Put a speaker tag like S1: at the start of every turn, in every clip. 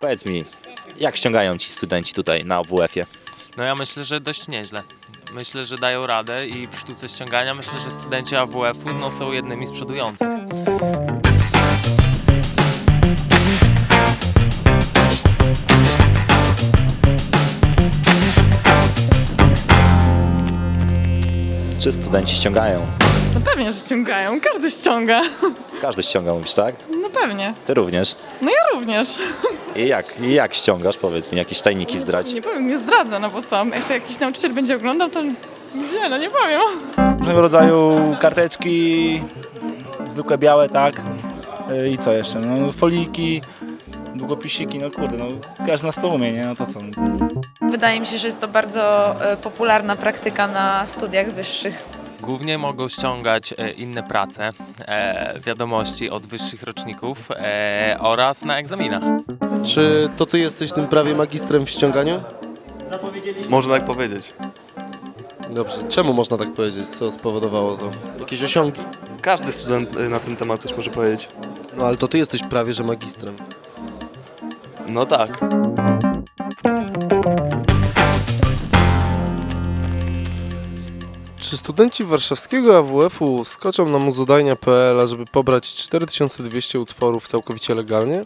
S1: Powiedz mi, jak ściągają ci studenci tutaj na WF-ie?
S2: No ja myślę, że dość nieźle. Myślę, że dają radę i w sztuce ściągania myślę, że studenci AWF-u no, są jednymi z przodujących.
S1: Czy studenci ściągają?
S3: No pewnie, że ściągają. Każdy ściąga.
S1: Każdy ściąga, mówisz, tak?
S3: No pewnie.
S1: Ty również.
S3: No ja również.
S1: I jak, i jak ściągasz? Powiedz mi, jakieś tajniki zdrać.
S3: Nie powiem, nie zdradzę, no bo co? Jeszcze jakiś nauczyciel będzie oglądał, to gdzie? No nie powiem.
S4: różnego rodzaju karteczki, zwykłe białe, tak. I co jeszcze? No, foliki, długopisiki, no kurde, no każdy nas to umie, nie? No to co?
S5: Wydaje mi się, że jest to bardzo e, popularna praktyka na studiach wyższych.
S2: Głównie mogą ściągać e, inne prace, e, wiadomości od wyższych roczników e, oraz na egzaminach.
S6: Czy to ty jesteś tym prawie magistrem w ściąganiu?
S7: Można tak powiedzieć.
S6: Dobrze. Czemu można tak powiedzieć? Co spowodowało to? Jakieś osiągi?
S7: Każdy student y, na ten temat coś może powiedzieć.
S6: No ale to ty jesteś prawie że magistrem.
S7: No tak.
S6: Czy studenci warszawskiego AWF-u skoczą na muzodajnia.pl, żeby pobrać 4200 utworów całkowicie legalnie?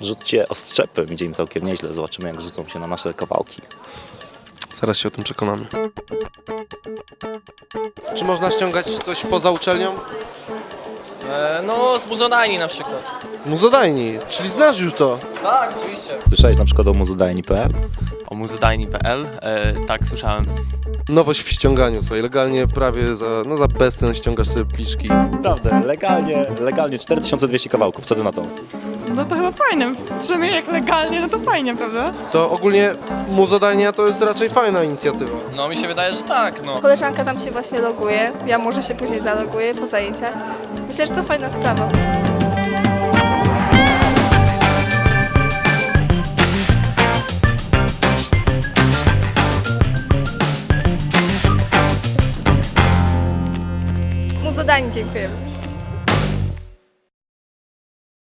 S1: Rzućcie ostrzepy, będzie im całkiem nieźle. Zobaczymy, jak rzucą się na nasze kawałki.
S6: Zaraz się o tym przekonamy. Czy można ściągać coś poza uczelnią?
S8: E, no, z muzodajni na przykład.
S6: Z muzodajni, czyli znasz już to.
S8: Tak, oczywiście.
S1: Słyszałeś na przykład o muzodajni.pl?
S2: O muzydajni.pl e, tak słyszałem.
S6: Nowość w ściąganiu, słuchaj, legalnie prawie za, no za bezcen ściągasz sobie pliczki.
S1: Naprawdę, legalnie, legalnie 4200 kawałków. Co ty na to?
S3: No to chyba fajne. Przynajmniej jak legalnie, no to fajnie, prawda?
S6: To ogólnie muzodajnia to jest raczej fajna inicjatywa.
S8: No, mi się wydaje, że tak, no.
S9: Koleżanka tam się właśnie loguje, ja może się później zaloguję po zajęciach. Myślę, że to fajna sprawa. Mu zadanie dziękujemy.